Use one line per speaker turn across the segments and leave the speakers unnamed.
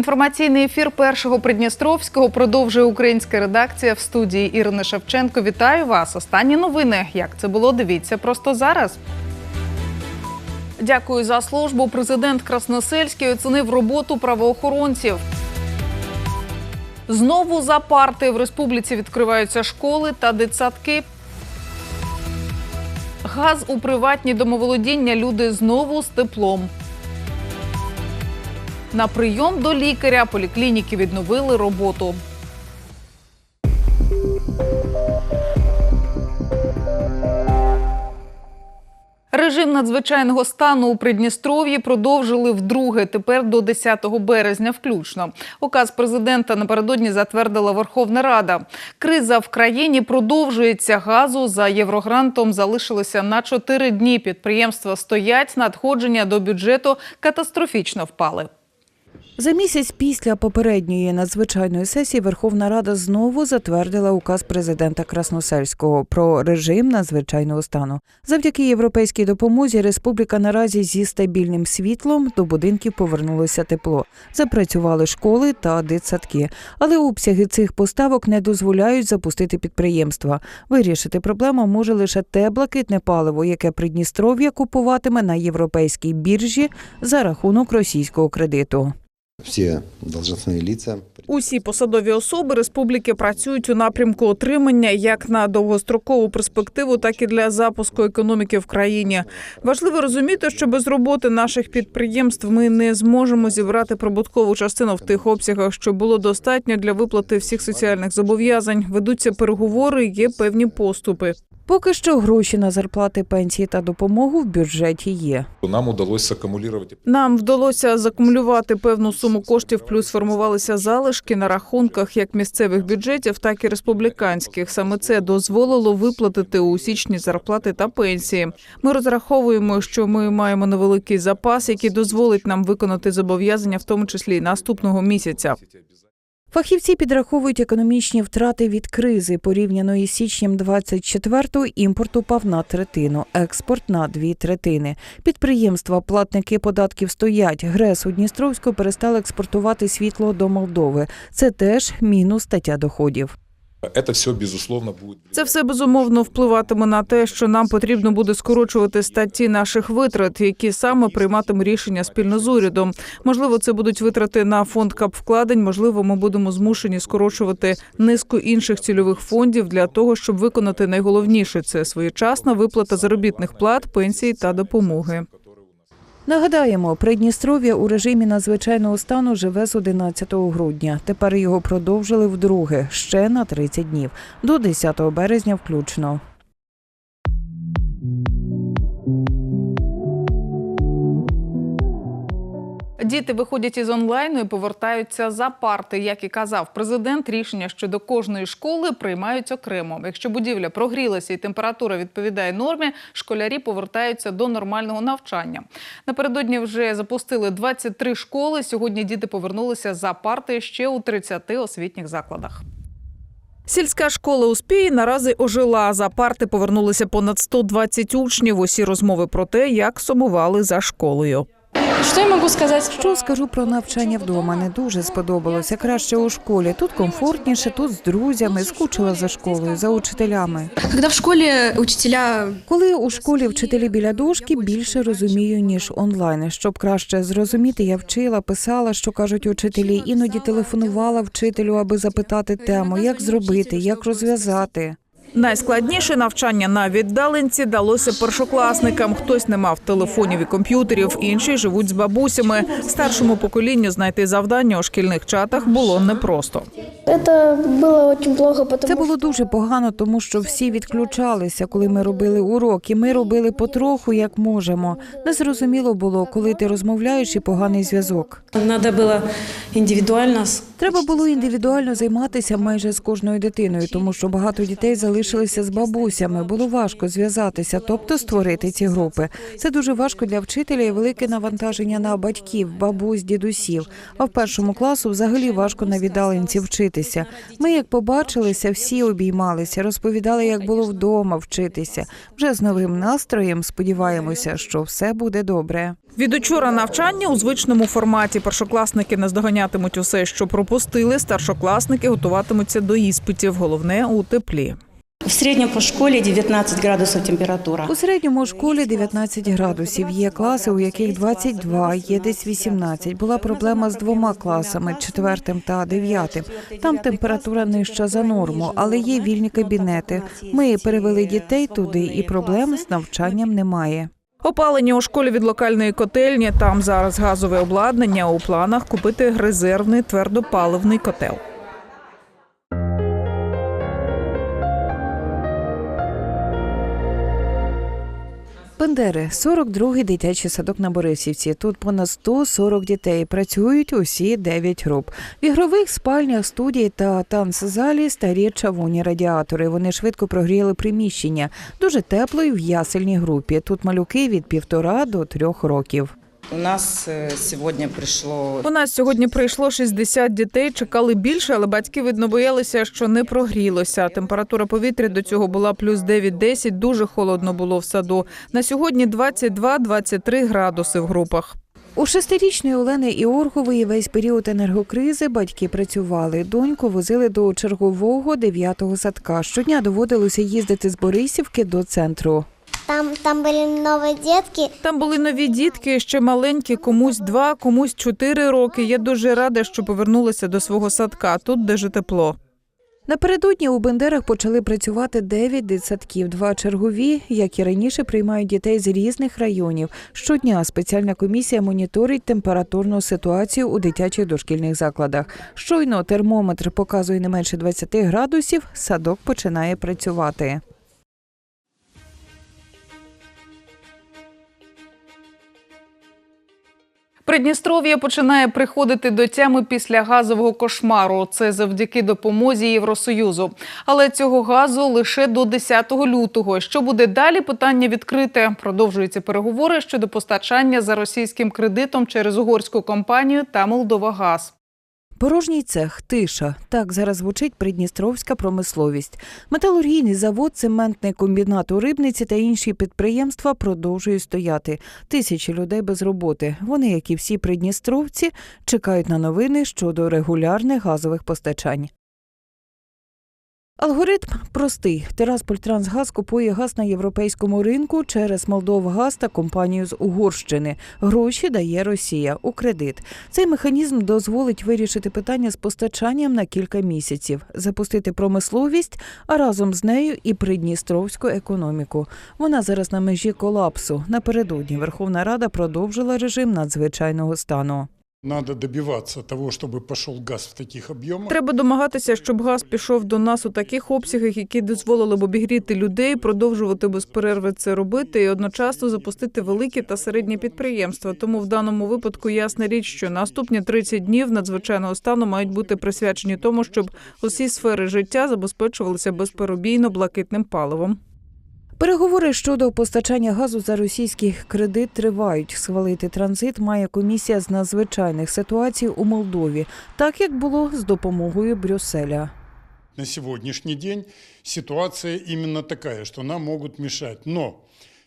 Інформаційний ефір першого Придністровського продовжує українська редакція в студії Ірини Шевченко. Вітаю вас. Останні новини. Як це було? Дивіться просто зараз. Дякую за службу. Президент Красносельський оцінив роботу правоохоронців. Знову за парти в республіці відкриваються школи та дитсадки. Газ у приватні домоволодіння. Люди знову з теплом. На прийом до лікаря поліклініки відновили роботу. Режим надзвичайного стану у Придністров'ї продовжили вдруге, тепер до 10 березня включно. Указ президента напередодні затвердила Верховна Рада. Криза в країні продовжується. Газу за єврогрантом залишилося на 4 дні. Підприємства стоять, надходження до бюджету катастрофічно впали.
За місяць після попередньої надзвичайної сесії Верховна Рада знову затвердила указ президента Красносельського про режим надзвичайного стану. Завдяки європейській допомозі республіка наразі зі стабільним світлом до будинків повернулося тепло. Запрацювали школи та дитсадки. Але обсяги цих поставок не дозволяють запустити підприємства. Вирішити проблему може лише те блакитне паливо, яке Придністров'я купуватиме на європейській біржі за рахунок російського кредиту.
Все должностные лица.
Усі посадові особи республіки працюють у напрямку отримання як на довгострокову перспективу, так і для запуску економіки в країні. Важливо розуміти, що без роботи наших підприємств ми не зможемо зібрати прибуткову частину в тих обсягах, що було достатньо для виплати всіх соціальних зобов'язань. Ведуться переговори, є певні поступи.
Поки що гроші на зарплати, пенсії та допомогу в бюджеті є.
Нам удалось саккумулировать
Нам вдалося закумулювати певну суму коштів, плюс формувалися залишки на рахунках як місцевих бюджетів, так і республіканських. Саме це дозволило виплатити у січні зарплати та пенсії. Ми розраховуємо, що ми маємо невеликий запас, який дозволить нам виконати зобов'язання, в тому числі і наступного місяця.
Фахівці підраховують економічні втрати від кризи. Порівняно із січнем 24-го імпорт упав на третину, експорт на дві третини. Підприємства, платники податків стоять. ГРЕС у Дністровську перестали експортувати світло до Молдови. Це теж мінус стаття доходів.
Это все, безусловно, будет.
Це все безумовно впливатиме на те, що нам потрібно буде скорочувати статті наших витрат, які саме прийматиме рішення спільно з урядом. Можливо, це будуть витрати на фонд капвкладень. Можливо, ми будемо змушені скорочувати низку інших цільових фондів для того, щоб виконати найголовніше це своєчасна виплата заробітних плат, пенсій та допомоги.
Нагадаємо, Придністров'я у режимі надзвичайного стану живе з 11 грудня. Тепер його продовжили вдруге ще на 30 днів до 10 березня включно.
Діти виходять із онлайну і повертаються за парти. Як і казав президент, рішення щодо кожної школи приймають окремо. Якщо будівля прогрілася і температура відповідає нормі, школярі повертаються до нормального навчання. Напередодні вже запустили 23 школи. Сьогодні діти повернулися за парти ще у 30 освітніх закладах. Сільська школа Успій наразі ожила. За парти повернулися понад 120 учнів. Усі розмови про те, як сумували за школою.
Что я могу сказать?
Що скажу про навчання вдома? Не дуже сподобалося. Краще у школі. Тут комфортніше, тут з друзями, скучила за школою, за учителями.
Когда в школе учителя
Коли у школі вчителі біля дошки більше розумію ніж онлайн. Щоб краще зрозуміти, я вчила, писала, що кажуть учителі. Іноді телефонувала вчителю, аби запитати тему, як зробити, як розв'язати.
Найскладніше навчання на віддаленці далося першокласникам. Хтось не мав телефонів і комп'ютерів, інші живуть з бабусями. Старшому поколінню знайти завдання у шкільних чатах було непросто.
Это было очень плохо, потому
Це було дуже погано, тому що всі відключалися, коли ми робили уроки. Ми робили потроху, як можемо. Незрозуміло було, коли ти розмовляєш і поганий зв'язок.
Надо было индивидуально с
Треба було індивідуально займатися майже з кожною дитиною, тому що багато дітей залишилися залишилися з бабусями. Було важко зв'язатися, тобто створити ці групи. Це дуже важко для вчителя і велике навантаження на батьків, бабусь, дідусів. А в першому класу взагалі важко на віддаленці вчитися. Ми, як побачилися, всі обіймалися, розповідали, як було вдома вчитися. Вже з новим настроєм сподіваємося, що все буде добре.
Від учора навчання у звичному форматі. Першокласники наздоганятимуть усе, що пропустили. Старшокласники готуватимуться до іспитів. Головне у теплі.
В среднем по школе 19 градусов температура.
У середньому школі 19 градусів. Є класи, у яких 22, є десь 18. Була проблема з двома класами, четвертим та дев'ятим. Там температура нижча за норму, але є вільні кабінети. Ми перевели дітей туди, і проблем з навчанням немає.
Опалення у школі від локальної котельні. Там зараз газове обладнання. У планах купити резервний твердопаливний котел.
Бендери, 42-й дитячий садок на Борисівці. Тут понад 140 дітей. Працюють усі 9 груп. В ігрових спальнях, студії та танцзалі старі чавуні радіатори. Вони швидко прогріли приміщення. Дуже тепло і в ясельній групі. Тут малюки від півтора до трьох років.
У нас э, сегодня пришло
У нас сьогодні прийшло 60 дітей. Чекали більше, але батьки видно боялися, що не прогрілося. Температура повітря до цього була плюс 9-10, Дуже холодно було в саду. На сьогодні 22-23 градуси в групах.
У шестирічної Олени Іоргової весь період енергокризи батьки працювали. Доньку возили до чергового дев'ятого садка. Щодня доводилося їздити з Борисівки до центру.
Там, там были новые детки.
Там були нові дітки, ще маленькі, комусь два, комусь чотири роки. Я дуже рада, що повернулася до свого садка. Тут дуже тепло.
Напередодні у Бендерах почали працювати 9 дитсадків. Два чергові, як і раніше, приймають дітей з різних районів. Щодня спеціальна комісія моніторить температурну ситуацію у дитячих дошкільних закладах. Щойно термометр показує не менше 20 градусів, садок починає працювати.
Придністров'я починає приходити до тями після газового кошмару. Це завдяки допомозі Євросоюзу. Але цього газу лише до 10 лютого. Що буде далі? Питання відкрите. Продовжуються переговори щодо постачання за російським кредитом через угорську компанію та Молдовагаз.
Порожній цех, тиша. Так зараз звучить придністровська промисловість. Металургійний завод, цементний комбінат у рибниці та інші підприємства продовжують стояти. Тисячі людей без роботи. Вони, як і всі придністровці, чекають на новини щодо регулярних газових постачань. Алгоритм простий. Тираспольтрансгаз купує газ на європейському ринку через Молдовгаз та компанію з Угорщини. Гроші дає Росія у кредит. Цей механізм дозволить вирішити питання з постачанням на кілька місяців, запустити промисловість, а разом з нею і придністровську економіку. Вона зараз на межі колапсу. Напередодні Верховна Рада продовжила режим надзвичайного стану.
Надо добиваться того, чтобы пошел газ в таких объемах.
Треба домагатися, щоб газ пішов до нас у таких обсягах, які дозволили б обігріти людей, продовжувати без перерви це робити і одночасно запустити великі та середні підприємства. Тому в даному випадку ясна річ, що наступні 30 днів надзвичайного стану мають бути присвячені тому, щоб усі сфери життя забезпечувалися безперебійно блакитним паливом.
Переговори щодо постачання газу за російський кредит тривають. Схвалити транзит має комісія з надзвичайних ситуацій у Молдові, так як було з допомогою Брюсселя.
На сьогоднішній день ситуація іменно така, що нам можуть мішати. Но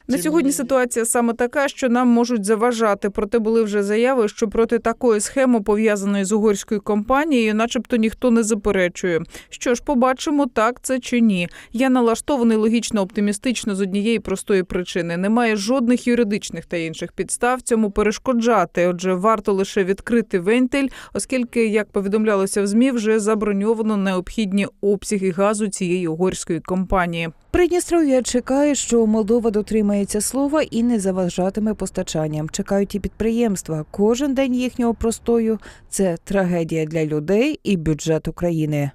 На сьогодні ситуація саме така, що нам можуть заважати. Проте були вже заяви, що проти такої схеми, пов'язаної з угорською компанією, начебто ніхто не заперечує. Що ж, побачимо, так це чи ні. Я налаштований логічно оптимістично з однієї простої причини: немає жодних юридичних та інших підстав цьому перешкоджати. Отже, варто лише відкрити вентиль, оскільки, як повідомлялося в змі, вже заброньовано необхідні обсяги газу цієї угорської компанії.
Придністров'я чекає, що Молдова дотримається слова і не заважатиме постачанням. Чекають і підприємства. Кожен день їхнього простою це трагедія для людей і бюджет України.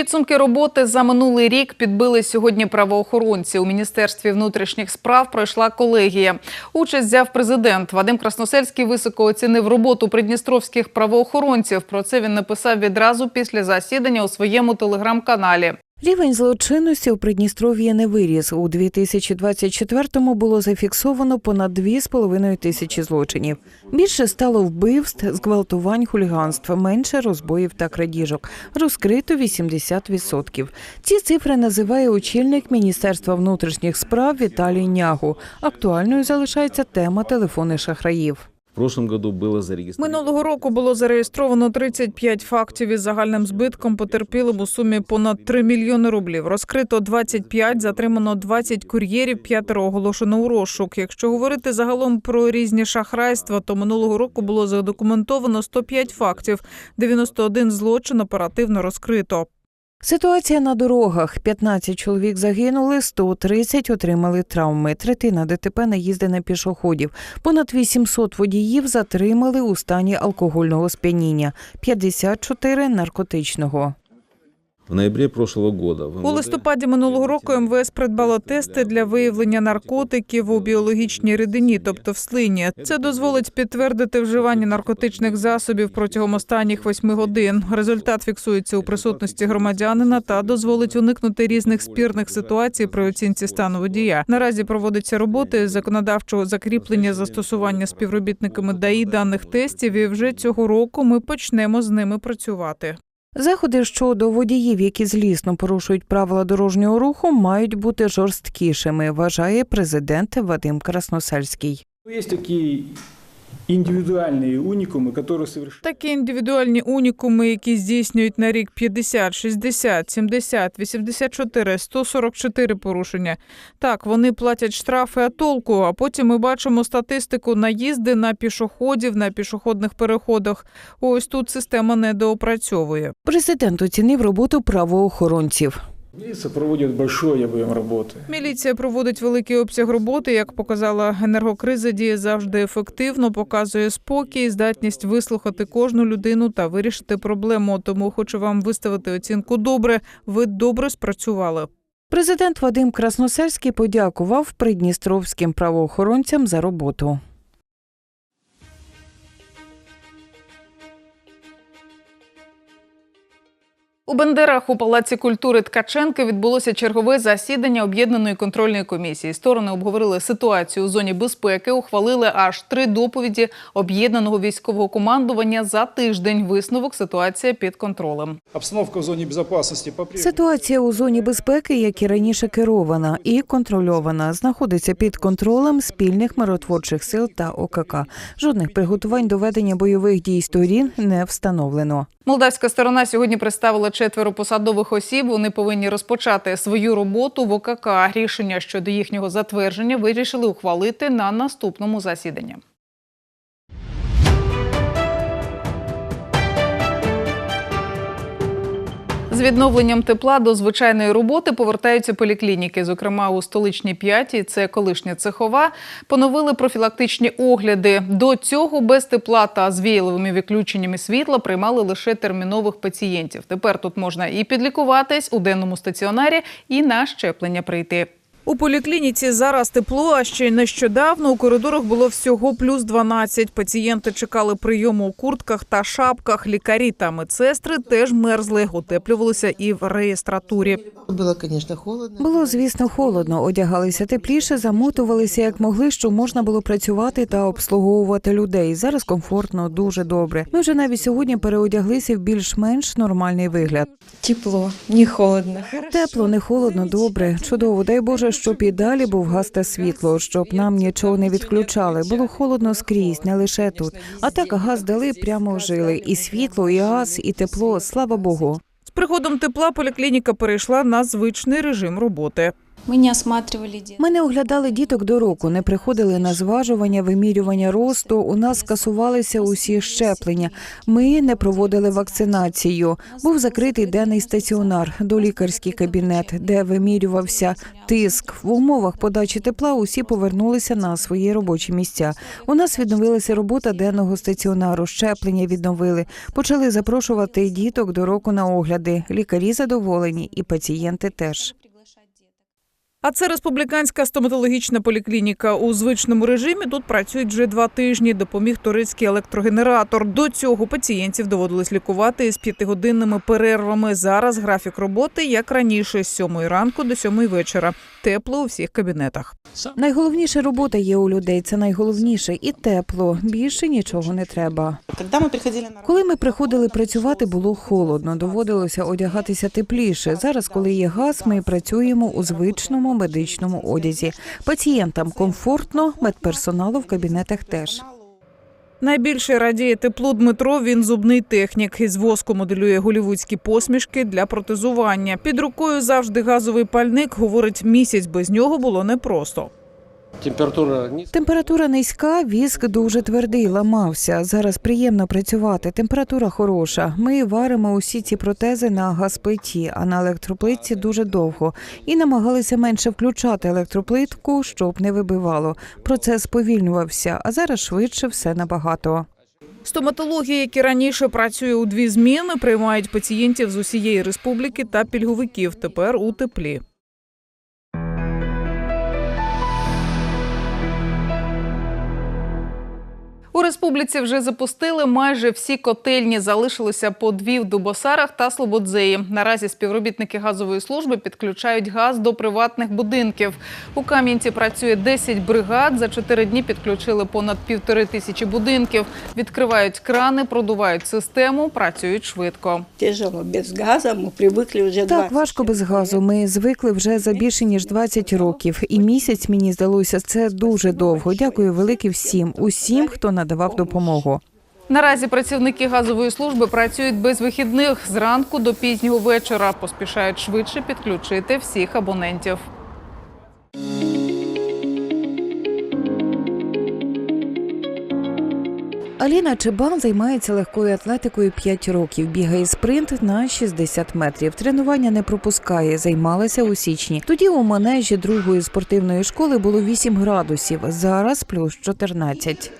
Підсумки роботи за минулий рік підбили сьогодні правоохоронці. У міністерстві внутрішніх справ пройшла колегія. Участь взяв президент. Вадим Красносельський високо оцінив роботу придністровських правоохоронців. Про це він написав відразу після засідання у своєму телеграм-каналі.
Рівень злочинності у Придністров'ї не виріс. У 2024-му було зафіксовано понад 2,5 тисячі злочинів. Більше стало вбивств, зґвалтувань, хуліганств, менше розбоїв та крадіжок. Розкрито 80%. Ці цифри називає очільник Міністерства внутрішніх справ Віталій Нягу. Актуальною залишається тема телефони шахраїв.
Прошлом году.
Минулого року було зареєстровано 35 фактів із загальним збитком потерпілим у сумі понад 3 мільйони рублів. Розкрито 25, затримано 20 кур'єрів, п'ятеро оголошено у розшук. Якщо говорити загалом про різні шахрайства, то минулого року було задокументовано 105 фактів, 91 злочин оперативно розкрито.
Ситуація на дорогах: 15 чоловік загинули, 130 отримали травми. Третина ДТП наїзди пішоходів. Понад 800 водіїв затримали у стані алкогольного сп'яніння, 54 – наркотичного.
В ноябре прошлого года в
У листопаді минулого року МВС придбало тести для виявлення наркотиків у біологічній рідині, тобто в слині. Це дозволить підтвердити вживання наркотичних засобів протягом останніх восьми годин. Результат фіксується у присутності громадянина та дозволить уникнути різних спірних ситуацій при оцінці стану водія. Наразі проводиться роботи з законодавчого закріплення застосування співробітниками ДАІ даних тестів. І вже цього року ми почнемо з ними працювати.
Заходи щодо водіїв, які злісно порушують правила дорожнього руху, мають бути жорсткішими, вважає президент Вадим Красносельський.
Є такие индивидуальные уникумы, которые совершают
Такі індивідуальні унікуми, які здійснюють на рік 50, 60, 70, 84, 144 порушення. Так, вони платять штрафи, а толку. А потім ми бачимо статистику наїзди на пішоходів на пішохідних переходах. Ось тут система недоопрацьовує.
Президент оцінив роботу правоохоронців.
милиция проводит большой объем работы.
Міліція проводить великий обсяг роботи. Як показала енергокриза, діє завжди ефективно, показує спокій, здатність вислухати кожну людину та вирішити проблему. Тому хочу вам виставити оцінку добре. Ви добре спрацювали.
Президент Вадим Красносельський подякував придністровським правоохоронцям за роботу.
У Бендерах у Палаці культури Ткаченка відбулося чергове засідання об'єднаної контрольної комісії. Сторони обговорили ситуацію у зоні безпеки, ухвалили аж три доповіді об'єднаного військового командування за тиждень. Висновок ситуація під контролем.
Обстановка в зоне безопасности по-прежнему.
Ситуація у зоні безпеки, як і раніше керована і контрольована, знаходиться під контролем спільних миротворчих сил та ОКК. Жодних приготувань до ведення бойових дій сторін не встановлено.
Молдавська сторона сьогодні представила четверо посадових осіб. Вони повинні розпочати свою роботу в ОКК. Рішення щодо їхнього затвердження вирішили ухвалити на наступному засіданні. З відновленням тепла до звичайної роботи повертаються поліклініки. Зокрема, у столичній п'ятій, це колишня цехова, поновили профілактичні огляди. До цього без тепла та з віяловими відключеннями світла приймали лише термінових пацієнтів. Тепер тут можна і підлікуватись у денному стаціонарі, і на щеплення прийти. У поліклініці зараз тепло, а ще й нещодавно у коридорах було всього плюс 12. Пацієнти чекали прийому у куртках та шапках. Лікарі та медсестри теж мерзли, утеплювалися і в реєстратурі.
Було, звісно, холодно.
Було, звісно, холодно. Одягалися тепліше, замотувалися як могли, щоб можна було працювати та обслуговувати людей. Зараз комфортно, дуже добре. Ми вже навіть сьогодні переодяглися в більш-менш нормальний вигляд.
Тепло, не холодно.
Тепло, не холодно, добре, чудово. Дай Боже, щоб і далі був газ та світло, щоб нам нічого не відключали. Було холодно скрізь, не лише тут. А так газ дали прямо жили. І світло, і газ, і тепло. Слава Богу.
З приходом тепла поліклініка перейшла на звичний режим роботи.
Ми не оглядали діток до року, не приходили на зважування, вимірювання росту. У нас скасувалися усі щеплення. Ми не проводили вакцинацію. Був закритий денний стаціонар, долікарський кабінет, де вимірювався тиск. В умовах подачі тепла усі повернулися на свої робочі місця. У нас відновилася робота денного стаціонару, щеплення відновили. Почали запрошувати діток до року на огляди. Лікарі задоволені, і пацієнти теж.
А це республіканська стоматологічна поліклініка. У звичному режимі тут працюють вже два тижні. Допоміг турецький електрогенератор. До цього пацієнтів доводилось лікувати з п'ятигодинними перервами. Зараз графік роботи як раніше, з сьомої ранку до сьомої вечора. Тепло у всіх кабінетах.
Найголовніше робота є у людей. Це найголовніше і тепло. Більше нічого не треба. Коли ми приходили працювати, було холодно. Доводилося одягатися тепліше. Зараз, коли є газ, ми працюємо у звичному медичному одязі. Пацієнтам комфортно, медперсоналу в кабінетах теж.
Найбільше радіє теплу Дмитро. Він зубний технік. Із воску моделює голівудські посмішки для протезування. Під рукою завжди газовий пальник. Говорить, місяць без нього було непросто.
Температура низкая.
Температура низька, віск дуже твердий, ламався. Зараз приємно працювати. Температура хороша. Ми варимо усі ці протези на газплиті, а на електроплитці дуже довго. І намагалися менше включати електроплитку, щоб не вибивало. Процес повільнювався, а зараз швидше все набагато.
Стоматологія, які раніше працює у дві зміни, приймають пацієнтів з усієї республіки та пільговиків. Тепер у теплі. У республіці вже запустили майже всі котельні. Залишилося по дві в Дубосарах та Слободзеї. Наразі співробітники газової служби підключають газ до приватних будинків. У Кам'янці працює 10 бригад. За 4 дні підключили понад півтори тисячі будинків. Відкривають крани, продувають систему, працюють швидко.
Тяжело без газа, мы привыкли уже
Так, важко без газу. Ми звикли вже за більше ніж 20 років. І місяць мені здалося це дуже довго. Дякую велике всім, усім, хто надавав допомогу.
Наразі працівники газової служби працюють без вихідних зранку до пізнього вечора. Поспішають швидше підключити всіх абонентів.
Аліна Чебан займається легкою атлетикою 5 років. Бігає спринт на 60 метрів. Тренування не пропускає. Займалася у січні. Тоді у манежі другої спортивної школи було 8 градусів. Зараз плюс 14.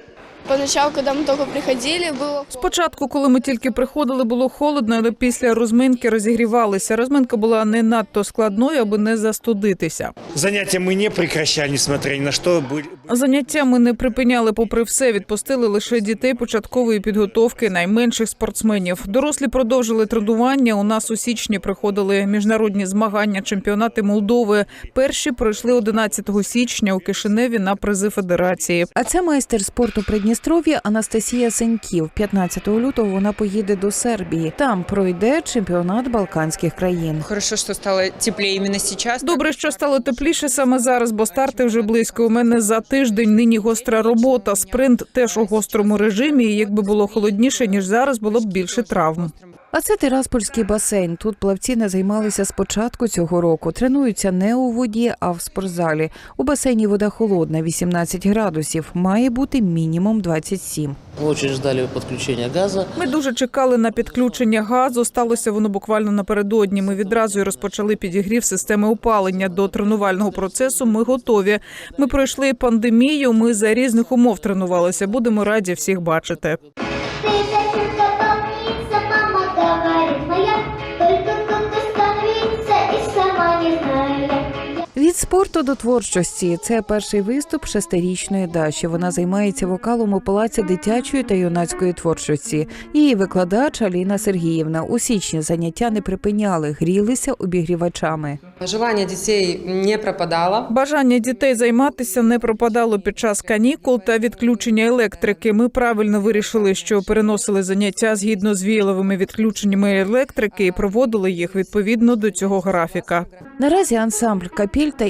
Поначалу, когда мы только приходили, было
Спочатку, коли ми тільки приходили, було холодно, але після розминки розігрівалися. Розминка була не надто складною, аби не застудитися.
Занятия мы не прекращали, несмотря ни на что. Были-
Заняття ми не припиняли попри все. Відпустили лише дітей початкової підготовки найменших спортсменів. Дорослі продовжили тренування. У нас у січні приходили міжнародні змагання чемпіонати Молдови. Перші пройшли 11 січня у Кишиневі на призи федерації.
А це майстер спорту Придністров'я Анастасія Сеньків. 15 лютого вона поїде до Сербії. Там пройде чемпіонат Балканських країн.
Хорошо, що стало тепліше именно зараз.
Добре, що стало тепліше саме зараз, бо старти вже близько. У мене за тиждень нині гостра робота. Спринт теж у гострому режимі. І якби було холодніше ніж зараз, було б більше травм.
А це Тираспольський басейн. Тут плавці не займалися з початку цього року. Тренуються не у воді, а в спортзалі. У басейні вода холодна, 18 градусів. Має бути мінімум 27.
Очень ждали подключения газа.
Ми дуже чекали на підключення газу. Сталося воно буквально напередодні. Ми відразу й розпочали підігрів системи опалення до тренувального процесу. Ми готові. Ми пройшли пандемію. Ми за різних умов тренувалися. Будемо раді всіх бачити.
Спорту до творчості це перший виступ шестирічної Даші. Вона займається вокалом у палаці дитячої та юнацької творчості. Її викладач Аліна Сергіївна. У січні заняття не припиняли, грілися обігрівачами.
Желание детей не пропадало.
Бажання дітей займатися не пропадало під час канікул та відключення електрики. Ми правильно вирішили, що переносили заняття згідно з віяловими відключеннями електрики і проводили їх відповідно до цього графіка.
Наразі ансамбль капіль та